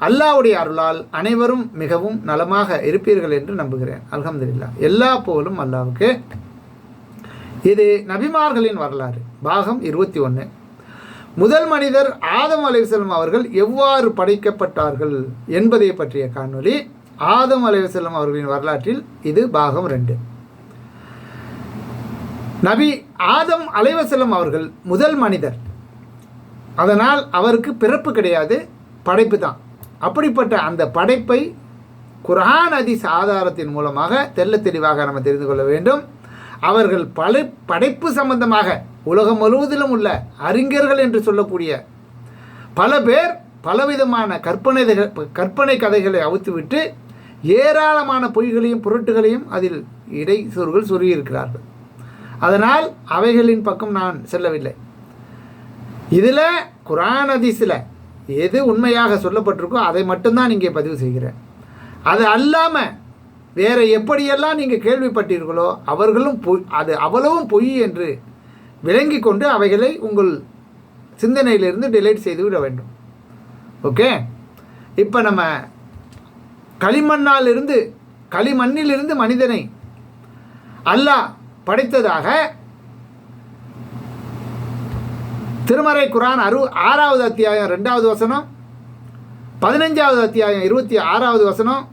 அல்லாவுடைய அருளால் அனைவரும் மிகவும் நலமாக இருப்பீர்கள் என்று நம்புகிறேன். அல்ஹம்துலில்லா. எல்லா போலும் அல்லாவுக்கு. இது நபிமார்களின் வரலாறு. பாகம் இருபத்தி ஒன்று முதல் மனிதர் ஆதம் அலைவசல்லம் அவர்கள் எவ்வாறு படைக்கப்பட்டார்கள் என்பதை பற்றிய காணொளி ஆதம் அலைவசல்லம் அவர்களின் வரலாற்றில் இது பாகம் ரெண்டு. நபி ஆதம் அலைவசல்லம் அவர்கள் முதல் மனிதர். அதனால் அவருக்கு பிறப்பு கிடையாது படைப்பு தான். அப்படிப்பட்ட அந்த படைப்பை குரான் அதிஸ் ஆதாரத்தின் மூலமாக தெல்ல தெளிவாக நம்ம தெரிந்து கொள்ள வேண்டும். அவர்கள் பல படைப்பு சம்பந்தமாக உலகம் முழுவதிலும் உள்ள அறிஞர்கள் என்று சொல்லக்கூடிய பல பேர் பலவிதமான கற்பனை கற்பனை கதைகளை அவுத்துவிட்டு ஏராளமான பொய்களையும் பொருட்டுகளையும் அதில் இடை சொற்கள் சொருகியிருக்கிறார்கள். அதனால் அவைகளின் பக்கம் நான் செல்லவில்லை. இதில் குரான் அதிசில எது உண்மையாக சொல்லப்பட்டிருக்கோ அதை மட்டும்தான் இங்கே பதிவு செய்கிறேன். அது அல்லாமல் வேறு எப்படியெல்லாம் நீங்கள் கேள்விப்பட்டீர்களோ அவர்களும் பொய் அது அவ்வளவும் பொய் என்று விளங்கி கொண்டு அவைகளை உங்கள் சிந்தனையிலிருந்து டிலைட் செய்து விட வேண்டும். ஓகே இப்போ நம்ம களிமண்ணாலிருந்து களிமண்ணிலிருந்து மனிதனை அல்லாஹ் படைத்ததாக திருமறை குரான் அறு ஆறாவது அத்தியாயம் ரெண்டாவது வசனம் பதினஞ்சாவது அத்தியாயம் இருபத்தி ஆறாவது வசனம்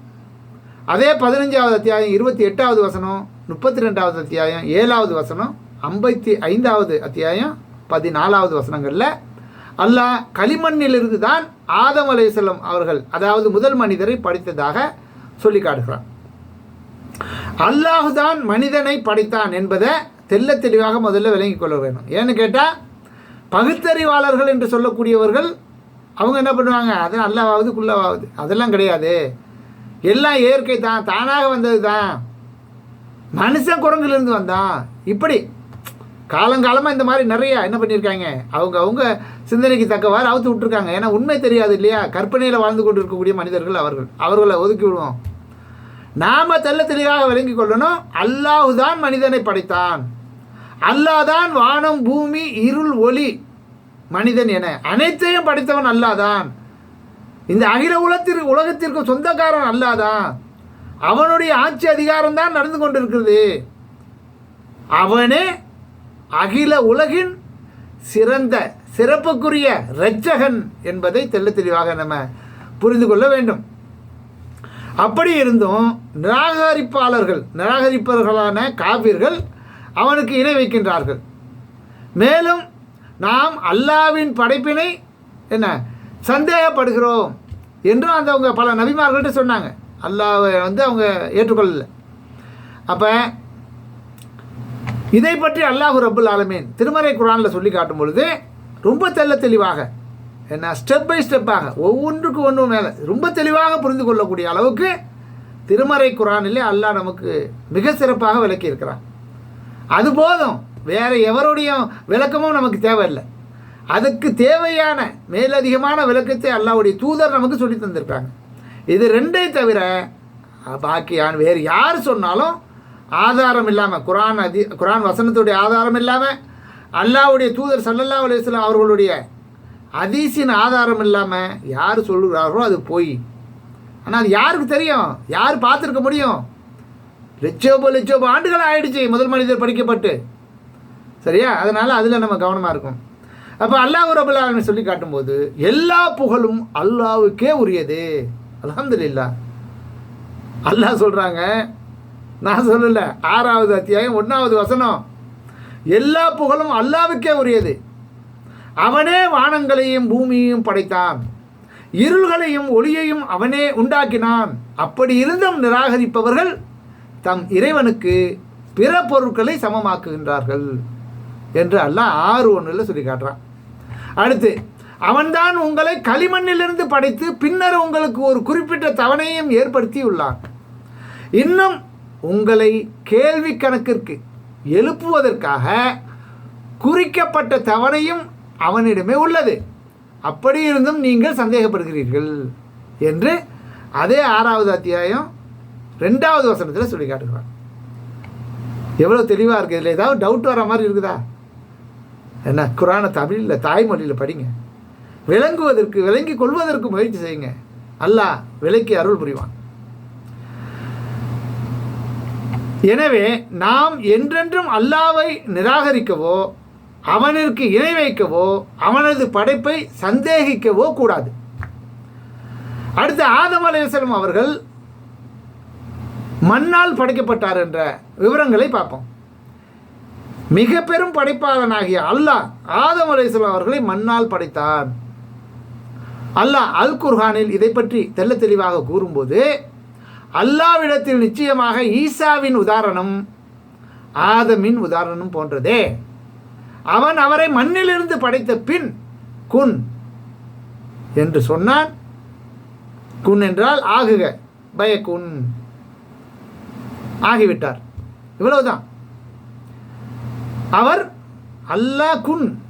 அதே பதினஞ்சாவது அத்தியாயம் இருபத்தி எட்டாவது வசனம் முப்பத்தி ரெண்டாவது அத்தியாயம் ஏழாவது வசனம் ஐம்பத்தி ஐந்தாவது அத்தியாயம் பதினாலாவது வசனங்களில் அல்லாஹ் களிமண்ணிலிருந்து தான் ஆதம் அலையம் அவர்கள் அதாவது முதல் மனிதரை படித்ததாக சொல்லி காட்டுகிறான். அல்லாஹுதான் மனிதனை படைத்தான் என்பதை தெல்ல தெளிவாக முதல்ல விளங்கிக் கொள்ள வேணும் ஏன்னு கேட்டால் பகுத்தறிவாளர்கள் என்று சொல்லக்கூடியவர்கள் அவங்க என்ன பண்ணுவாங்க? அது அல்லாவாவது குள்ளவாகுது. அதெல்லாம் கிடையாது. எல்லாம் இயற்கை தான் தானாக வந்தது தான். மனுஷன் குரங்குலேருந்து வந்தான். இப்படி காலங்காலமாக இந்த மாதிரி நிறையா என்ன பண்ணியிருக்காங்க? அவங்க அவங்க சிந்தனைக்கு தக்கவாறு அவுத்து விட்டுருக்காங்க. ஏன்னா உண்மை தெரியாது இல்லையா? கற்பனையில் வாழ்ந்து கொண்டு இருக்கக்கூடிய மனிதர்கள் அவர்கள். அவர்களை ஒதுக்கி விடுவோம். நாம தெல்ல தெளிவாக விளங்கி கொள்ளணும். அல்லாஹுதான் மனிதனை படைத்தான். அல்லாதான் வானம் பூமி இருள் ஒளி மனிதன் என அனைத்தையும் படைத்தவன் அல்லாதான். இந்த அகில உலகத்திற்கு உலகத்திற்கு சொந்தக்காரன் அல்லாதான். அவனுடைய ஆட்சி அதிகாரம் தான் நடந்து கொண்டிருக்கிறது. அவனே அகில உலகின் சிறந்த சிறப்புக்குரிய இரட்சகன் என்பதை தெல்ல தெளிவாக நம்ம புரிந்து கொள்ள வேண்டும். அப்படி இருந்தும் நிராகரிப்பாளர்கள் நிராகரிப்பவர்களான காவிர்கள் அவனுக்கு இணை வைக்கின்றார்கள். மேலும் நாம் அல்லாவின் படைப்பினை என்ன? சந்தேகப்படுகிறோம் என்றும் அந்த அவங்க பல நபிமார்கள்ட்ட சொன்னாங்க. அல்லாவை வந்து அவங்க ஏற்றுக்கொள்ளல. அப்போ இதை பற்றி அல்லாஹு ரபுல் ஆலமீன் திருமறை குரானில் சொல்லி காட்டும் பொழுது ரொம்ப தெல்ல தெளிவாக என்ன? ஸ்டெப் பை ஸ்டெப்பாக ஒவ்வொன்றுக்கு ஒன்று மேலே ரொம்ப தெளிவாக புரிந்து கொள்ளக்கூடிய அளவுக்கு திருமறை குரானிலே அல்லாஹ் நமக்கு மிக சிறப்பாக விளக்கி இருக்கிறான் அது போதும். வேறு எவருடைய விளக்கமும் நமக்கு தேவையில்லை. அதுக்கு தேவையான மேலதிகமான விளக்கத்தை அல்லாவுடைய தூதர் நமக்கு சொல்லி தந்திருக்காங்க. இது ரெண்டே தவிர பாக்கியான் வேறு யார் சொன்னாலும் ஆதாரம் இல்லாமல் குரான் அதி குரான் வசனத்துடைய ஆதாரம் இல்லாமல் அல்லாவுடைய தூதர் சல்லல்லா அலுவலாம் அவர்களுடைய அதீசின் ஆதாரம் இல்லாமல் யார் சொல்லுகிறாரோ அது போய். ஆனால் அது யாருக்கு தெரியும்? யார் பார்த்துருக்க முடியும்? லட்சோபோ லட்சோபோ ஆண்டுகள் ஆயிடுச்சு. முதல் மனிதர் படிக்கப்பட்டு. சரியா? அதனால் அதில் நம்ம கவனமாக இருக்கும் அப்போ அல்லாஹ் ரபுல்லான்னு சொல்லி காட்டும்போது எல்லா புகழும் அல்லாவுக்கே உரியது. அலமதுல்லா அல்லாஹ் சொல்கிறாங்க நான் சொல்லலை. ஆறாவது அத்தியாயம் ஒன்றாவது வசனம். எல்லா புகழும் அல்லாவுக்கே உரியது. அவனே வானங்களையும் பூமியையும் படைத்தான். இருள்களையும் ஒளியையும் அவனே உண்டாக்கினான். அப்படி இருந்தும் நிராகரிப்பவர்கள் தம் இறைவனுக்கு பிற பொருட்களை சமமாக்குகின்றார்கள் என்று அல்லாஹ் ஆறு ஒன்றில் சொல்லி காட்டுறான். அடுத்து அவன்தான் உங்களை களிமண்ணிலிருந்து படைத்து பின்னர் உங்களுக்கு ஒரு குறிப்பிட்ட தவணையும் ஏற்படுத்தியுள்ளான். இன்னும் உங்களை கேள்வி கணக்கிற்கு எழுப்புவதற்காக குறிக்கப்பட்ட தவணையும் அவனிடமே உள்ளது. அப்படி இருந்தும் நீங்கள் சந்தேகப்படுகிறீர்கள் என்று அதே ஆறாவது அத்தியாயம் ரெண்டாவது வசனத்தில் சொல்லி காட்டுகிறான் எவ்வளோ தெளிவாக இருக்குது இதில் ஏதாவது டவுட் வர மாதிரி இருக்குதா? என்ன? குரானை தமிழில் தாய்மொழியில் படிங்க. விளங்குவதற்கு விளங்கி கொள்வதற்கு முயற்சி செய்யுங்க. அல்லாஹ் விலைக்கு அருள் புரிவான். எனவே நாம் என்றென்றும் அல்லாவை நிராகரிக்கவோ அவனிற்கு இணை வைக்கவோ அவனது படைப்பை சந்தேகிக்கவோ கூடாது. அடுத்து ஆதம் அலைவசலம் அவர்கள் மண்ணால் படைக்கப்பட்டார் என்ற விவரங்களை பார்ப்போம். மிக பெரும் படைப்பாளனாகிய அல்லாஹ் ஆதம் அலைவசலம் அவர்களை மண்ணால் படைத்தார். அல்லாஹ் அல் குர்ஹானில் இதை பற்றி தெல்ல தெளிவாக கூறும்போது அல்லாவிடத்தில் நிச்சயமாக ஈசாவின் உதாரணம் ஆதமின் உதாரணம் போன்றதே. அவன் அவரை மண்ணிலிருந்து படைத்த பின் குன் என்று சொன்னான் குன் என்றால் ஆகுக பயக்குன். ஆகிவிட்டார். இவ்வளவுதான். அவர் அல்லாஹ் குன்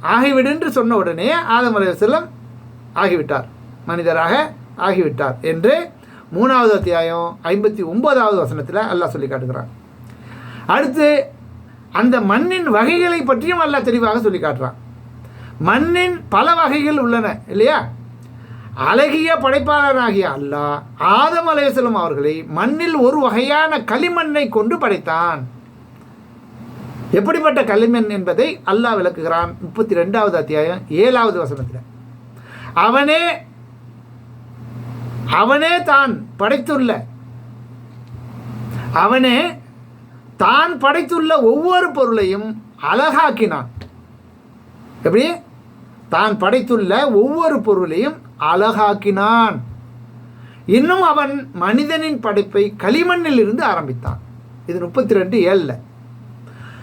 ஆகிவிடு என்று சொன்ன உடனே ஆதம் செல்லம் ஆகிவிட்டார். மனிதராக ஆகிவிட்டார் என்று மூணாவது அத்தியாயம் ஐம்பத்தி ஒன்பதாவது வசனத்தில் அல்லாஹ் சொல்லி காட்டுகிறான். அடுத்து அந்த மண்ணின் வகைகளை பற்றியும் அல்லாஹ் தெளிவாக சொல்லி காட்டுறான். மண்ணின் பல வகைகள் உள்ளன இல்லையா? அழகிய படைப்பாளராகிய அல்லாஹ் ஆதம் அலையசலம் அவர்களை மண்ணில் ஒரு வகையான களிமண்ணை கொண்டு படைத்தான். எப்படிப்பட்ட களிமண் என்பதை அல்லாஹ் விளக்குகிறான். முப்பத்தி ரெண்டாவது அத்தியாயம் ஏழாவது வசனத்தில். அவனே அவனே தான் படைத்துள்ள. அவனே தான் படைத்துள்ள ஒவ்வொரு பொருளையும் அழகாக்கினான். எப்படி? தான் படைத்துள்ள ஒவ்வொரு பொருளையும் அழகாக்கினான். இன்னும் அவன் மனிதனின் படைப்பை களிமண்ணில் இருந்து ஆரம்பித்தான். இது முப்பத்தி ரெண்டு ஏழில்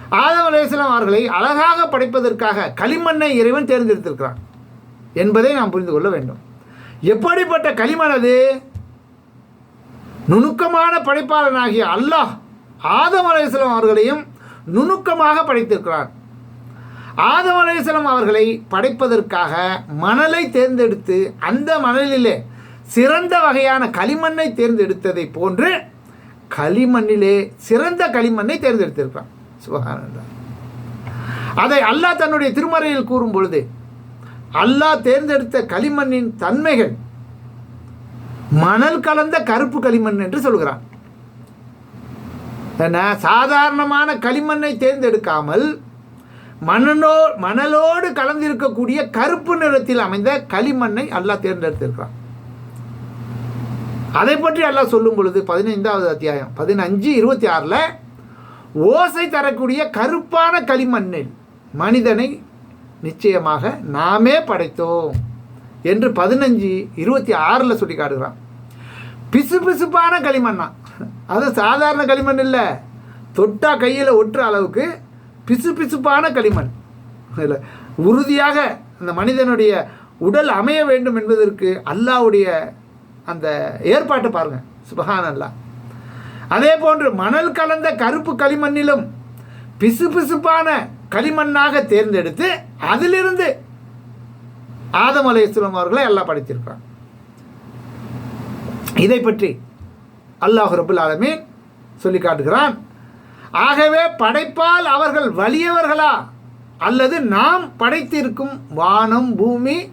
ஆதம் அவர்களை அழகாக படைப்பதற்காக களிமண்ணை இறைவன் தேர்ந்தெடுத்திருக்கிறான் என்பதை நாம் புரிந்து கொள்ள வேண்டும். எப்படிப்பட்ட களிமண் அது? நுணுக்கமான படைப்பாளனாகிய அல்லாஹ் ஆதம் அவர்களையும் நுணுக்கமாக படைத்திருக்கிறான். ஆதம் அவர்களை படைப்பதற்காக மணலை தேர்ந்தெடுத்து அந்த மணலிலே சிறந்த வகையான களிமண்ணை தேர்ந்தெடுத்ததை போன்று களிமண்ணிலே சிறந்த களிமண்ணை தேர்ந்தெடுத்திருக்கான் சுபகானந்தா அதை அல்லாஹ் தன்னுடைய திருமறையில் கூறும் பொழுது அல்லாஹ் தேர்ந்தெடுத்த களிமண்ணின் தன்மைகள் மணல் கலந்த கருப்பு களிமண் என்று சொல்கிறான். சாதாரணமான களிமண்ணை தேர்ந்தெடுக்காமல் மணலோ மணலோடு கலந்திருக்கக்கூடிய கருப்பு நிறத்தில் அமைந்த களிமண்ணை அல்லாஹ் தேர்ந்தெடுத்திருக்கிறான். அதை பற்றி அல்லாஹ் சொல்லும் பொழுது பதினைந்தாவது அத்தியாயம் பதினஞ்சு இருபத்தி ஆறில் ஓசை தரக்கூடிய கருப்பான களிமண்ணில் மனிதனை நிச்சயமாக நாமே படைத்தோம் என்று பதினஞ்சு இருபத்தி ஆறில் சுட்டி காட்டுகிறான். பிசு பிசுப்பான களிமண்ணா. அது சாதாரண களிமண் இல்லை. தொட்டா கையில் ஒட்டுற அளவுக்கு பிசு பிசுப்பான களிமண். இல்லை உறுதியாக அந்த மனிதனுடைய உடல் அமைய வேண்டும் என்பதற்கு அல்லாவுடைய அந்த ஏற்பாட்டை பாருங்கள் சுபஹான் அல்லா அதே போன்று மணல் கலந்த கருப்பு களிமண்ணிலும் பிசு பிசுப்பான களிமண்ணாக தேர்ந்தெடுத்து அதிலிருந்து ஆதம் அலையம் அவர்களை எல்லாம் படைத்திருக்கிறான். இதை பற்றி அல்லாஹ் ரபுல் ஆலமீன் சொல்லி காட்டுகிறான். ஆகவே படைப்பால் அவர்கள் வலியவர்களா? அல்லது நாம் படைத்திருக்கும் வானம் பூமி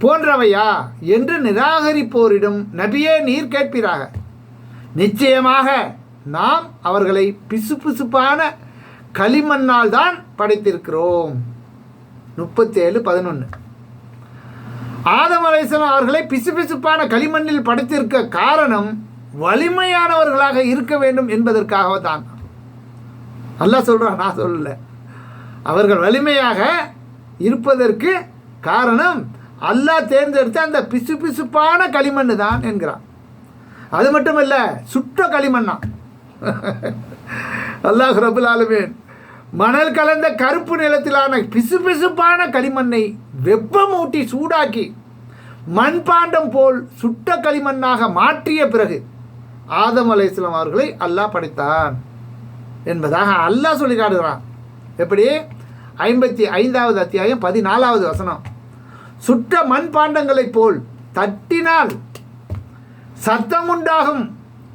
போன்றவையா? என்று நிராகரிப்போரிடம் நபியே நீர் கேட்பீராக. நிச்சயமாக நாம் அவர்களை பிசுபிசுப்பான களிமண்ணால் தான் படைத்திருக்கிறோம். முப்பத்தேழு பதினொன்று ஆதம் அலைசலாம் அவர்களை பிசுபிசுப்பான களிமண்ணில் படைத்திருக்க காரணம் வலிமையானவர்களாக இருக்க வேண்டும் என்பதற்காக தான் அல்லாஹ் சொல்கிறான் நான் சொல்லல. அவர்கள் வலிமையாக இருப்பதற்கு காரணம் அல்லாஹ் தேர்ந்தெடுத்த அந்த பிசு பிசுப்பான களிமண் தான் என்கிறான். அது மட்டும் இல்லை சுட்ட களிமண்ணா. அல்லாஹ் ரபுல் ஆலமீன் மணல் கலந்த கருப்பு நிலத்திலான பிசுபிசுப்பான களிமண்ணை வெப்பமூட்டி சூடாக்கி மண்பாண்டம் போல் சுட்ட களிமண்ணாக மாற்றிய பிறகு ஆதம் அலைஹிஸ்ஸலாம் அவர்களை அல்லாஹ் படைத்தான். என்பதாக அல்லாஹ் சொல்லி காட்டுகிறான். எப்படி? ஐம்பத்தி ஐந்தாவது அத்தியாயம் பதினாலாவது வசனம். சுட்ட மண்பாண்டங்களைப் போல் தட்டினால் சத்தம் உண்டாகும்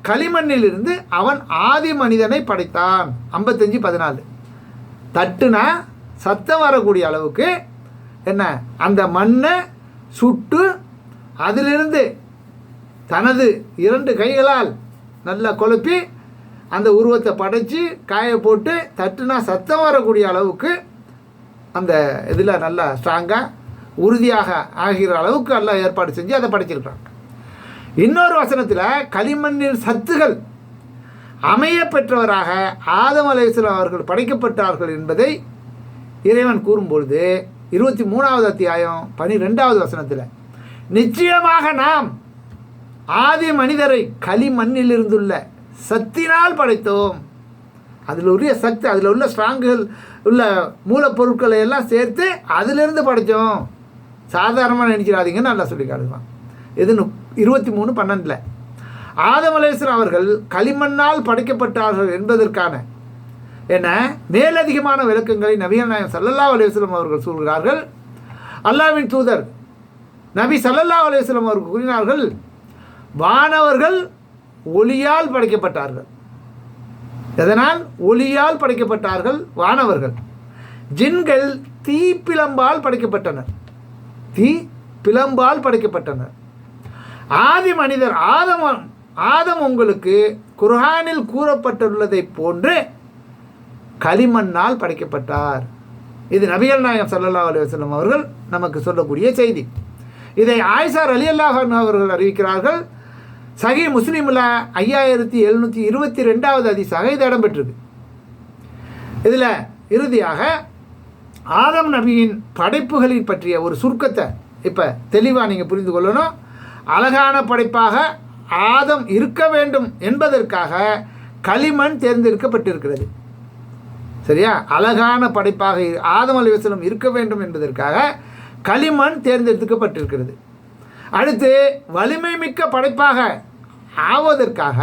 களிமண்ணிலிருந்து அவன் ஆதி மனிதனை படைத்தான். ஐம்பத்தஞ்சு பதினாலு. தட்டுனா சத்தம் வரக்கூடிய அளவுக்கு என்ன? அந்த மண்ணை சுட்டு அதிலிருந்து தனது இரண்டு கைகளால் நல்லா குழப்பி அந்த உருவத்தை படைச்சி காய போட்டு தட்டுனா சத்தம் வரக்கூடிய அளவுக்கு அந்த இதில் நல்லா ஸ்ட்ராங்காக உறுதியாக ஆகிற அளவுக்கு எல்லாம் ஏற்பாடு செஞ்சு அதை படைச்சிருக்கிறாங்க. இன்னொரு வசனத்தில் களிமண்ணின் சத்துகள் அமைய பெற்றவராக ஆதம் அலைஹிஸ்ஸலாம் அவர்கள் படைக்கப்பட்டார்கள் என்பதை இறைவன் கூறும்பொழுது இருபத்தி மூணாவது அத்தியாயம் பனிரெண்டாவது வசனத்தில் நிச்சயமாக நாம் ஆதி மனிதரை களிமண்ணில் இருந்துள்ள சத்தினால் படைத்தோம். அதில் உரிய சக்தி அதில் உள்ள ஸ்ட்ராங்குகள் உள்ள மூலப்பொருட்களை எல்லாம் சேர்த்து அதிலிருந்து படைத்தோம். சாதாரணமாக நினச்சிடாதீங்கன்னு நல்லா சொல்லி காட்டுவான் இது இருபத்தி மூணு பன்னெண்டில். ஆதமலேஸ்வரன் அவர்கள் களிமண்ணால் படைக்கப்பட்டார்கள் என்பதற்கான என மேலதிகமான விளக்கங்களை நவீன நாயகம் சல்லல்லா அலைஹி அவர்கள் சொல்கிறார்கள். அல்லாஹ்வின் தூதர் நபி சல்லல்லா அலைஹி அவர்கள் கூறினார்கள் வானவர்கள் ஒளியால் படைக்கப்பட்டார்கள். எதனால்? ஒளியால் படைக்கப்பட்டார்கள் வானவர்கள். ஜின்கள் தீ பிளம்பால் படைக்கப்பட்டனர். தீ பிளம்பால் படைக்கப்பட்டனர். ஆதி மனிதர் ஆதம் ஆதம் உங்களுக்கு குர்ஹானில் கூறப்பட்டுள்ளதைப் போன்று களிமண்ணால் படைக்கப்பட்டார். இது நபிகள் நாயகம் ஸல்லல்லாஹு அலைஹி அவர்கள் நமக்கு சொல்லக்கூடிய செய்தி. இதை ஆயிசார் அலி அல்லாஹ் அவர்கள் அறிவிக்கிறார்கள். சகி முஸ்லீமில் ஐயாயிரத்தி எழுநூற்றி இருபத்தி ரெண்டாவது அதிசாக இது இடம்பெற்றிருக்கு. இதில் இறுதியாக ஆதம் நபியின் படைப்புகளின் பற்றிய ஒரு சுருக்கத்தை இப்போ தெளிவாக நீங்கள் புரிந்து கொள்ளணும். அழகான படைப்பாக ஆதம் இருக்க வேண்டும் என்பதற்காக களிமண் தேர்ந்தெடுக்கப்பட்டிருக்கிறது. சரியா? அழகான படைப்பாக ஆதம் அலைவசலம் இருக்க வேண்டும் என்பதற்காக களிமண் தேர்ந்தெடுக்கப்பட்டிருக்கிறது. அடுத்து வலிமை மிக்க படைப்பாக ஆவதற்காக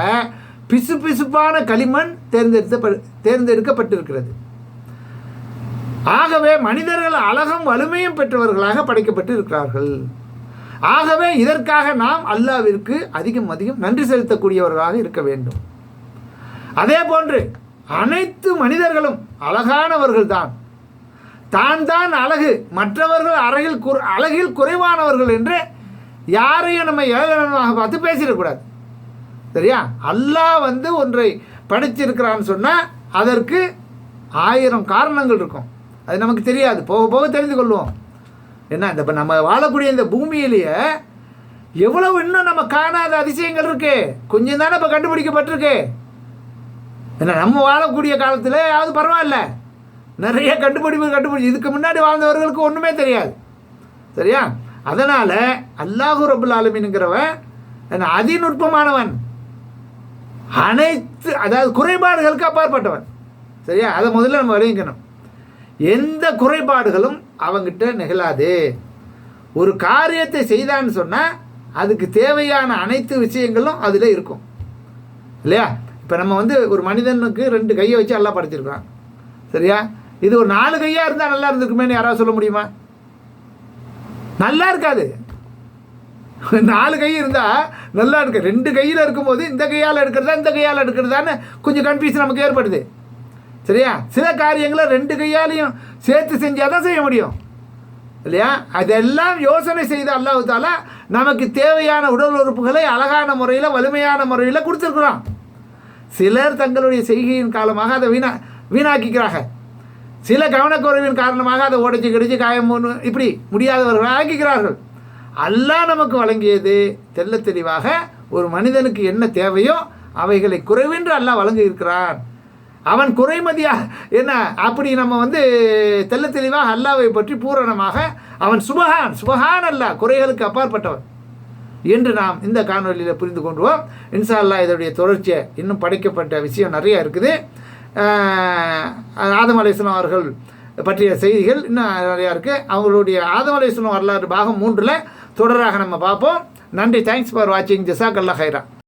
பிசு பிசுப்பான களிமண் தேர்ந்தெடுத்த தேர்ந்தெடுக்கப்பட்டிருக்கிறது. ஆகவே மனிதர்கள் அழகும் வலிமையும் பெற்றவர்களாக படைக்கப்பட்டு இருக்கிறார்கள் ஆகவே இதற்காக நாம் அல்லாவிற்கு அதிகம் அதிகம் நன்றி செலுத்தக்கூடியவர்களாக இருக்க வேண்டும். அதே போன்று அனைத்து மனிதர்களும் அழகானவர்கள் தான் தான் தான் அழகு மற்றவர்கள் அழகில் குறை அழகில் குறைவானவர்கள் என்று யாரையும் நம்ம ஏளனமாக பார்த்து பேசிடக்கூடாது. சரியா? அல்லாஹ் வந்து ஒன்றை படைச்சிருக்கிறான்னு சொன்னால் அதற்கு ஆயிரம் காரணங்கள் இருக்கும். அது நமக்கு தெரியாது. போக போக தெரிந்து கொள்வோம். என்ன இந்த இப்போ நம்ம வாழக்கூடிய இந்த பூமியிலேயே எவ்வளவு இன்னும் நம்ம காணாத அதிசயங்கள் இருக்கு. கொஞ்சம் தானே இப்போ கண்டுபிடிக்கப்பட்டிருக்கு. என்ன நம்ம வாழக்கூடிய காலத்தில் யாவது பரவாயில்ல. நிறைய கண்டுபிடிப்பு கண்டுபிடிச்சு இதுக்கு முன்னாடி வாழ்ந்தவர்களுக்கு ஒன்றுமே தெரியாது. சரியா? அதனால் அல்லாஹு ரபுல் ஆலமின்ங்கிறவன் அதிநுட்பமானவன். அனைத்து அதாவது குறைபாடுகளுக்கு அப்பாற்பட்டவன். சரியா? அதை முதல்ல நம்ம விளைவிக்கணும் எந்த குறைபாடுகளும் அவங்கிட்ட நிகழாது. ஒரு காரியத்தை செய்தான்னு சொன்னால் அதுக்கு தேவையான அனைத்து விஷயங்களும் அதில் இருக்கும். இல்லையா? இப்போ நம்ம வந்து ஒரு மனிதனுக்கு ரெண்டு கையை வச்சு எல்லாம் படைச்சிருக்கான் சரியா? இது ஒரு நாலு கையாக இருந்தால் நல்லா இருந்திருக்குமேனு யாராவது சொல்ல முடியுமா? நல்லா இருக்காது. நாலு கை இருந்தால் நல்லா இருக்கு. ரெண்டு கையில் இருக்கும்போது இந்த கையால் எடுக்கிறதா இந்த கையால் எடுக்கிறதான்னு கொஞ்சம் கன்ஃபியூஷன் நமக்கு ஏற்படுது. சரியா? சில காரியங்களை ரெண்டு கையாலையும் சேர்த்து செஞ்சால் தான் செய்ய முடியும். இல்லையா? அதெல்லாம் யோசனை செய்து அல்லாஹ் தாலா நமக்கு தேவையான உடல் உறுப்புகளை அழகான முறையில் வலிமையான முறையில் கொடுத்துருக்குறோம் சிலர் தங்களுடைய செய்கையின் காலமாக அதை வீணா வீணாக்கிக்கிறாங்க சில கவனக்குறைவின் காரணமாக அதை உடைச்சு கிடிச்சு காயமோன்னு இப்படி முடியாதவர்கள் ஆக்கிக்கிறார்கள். அல்லாஹ் நமக்கு வழங்கியது தெள்ள தெளிவாக ஒரு மனிதனுக்கு என்ன தேவையோ அவைகளை குறைவென்று அல்லாஹ் வழங்கி இருக்கிறான் அவன் குறைமதியா என்ன அப்படி நம்ம வந்து தெல்ல தெளிவாக அல்லாவை பற்றி பூரணமாக அவன் சுபஹான் சுபஹான் அல்லா குறைகளுக்கு அப்பாற்பட்டவன். என்று நாம் இந்த காணொலியில் புரிந்து கொண்டுவோம் இன்ஷா அல்லாஹ் இதனுடைய தொடர்ச்சியை இன்னும் படைக்கப்பட்ட விஷயம் நிறையா இருக்குது. ஆதம் அவர்கள் பற்றிய செய்திகள் இன்னும் நிறையா இருக்குது அவங்களுடைய ஆதம் அலையாம் வரலாறு பாகம் மூன்றில் தொடராக நம்ம பார்ப்போம். நன்றி. தேங்க்ஸ் ஃபார் வாட்சிங் ஜசாக் அல்லா ஹைரா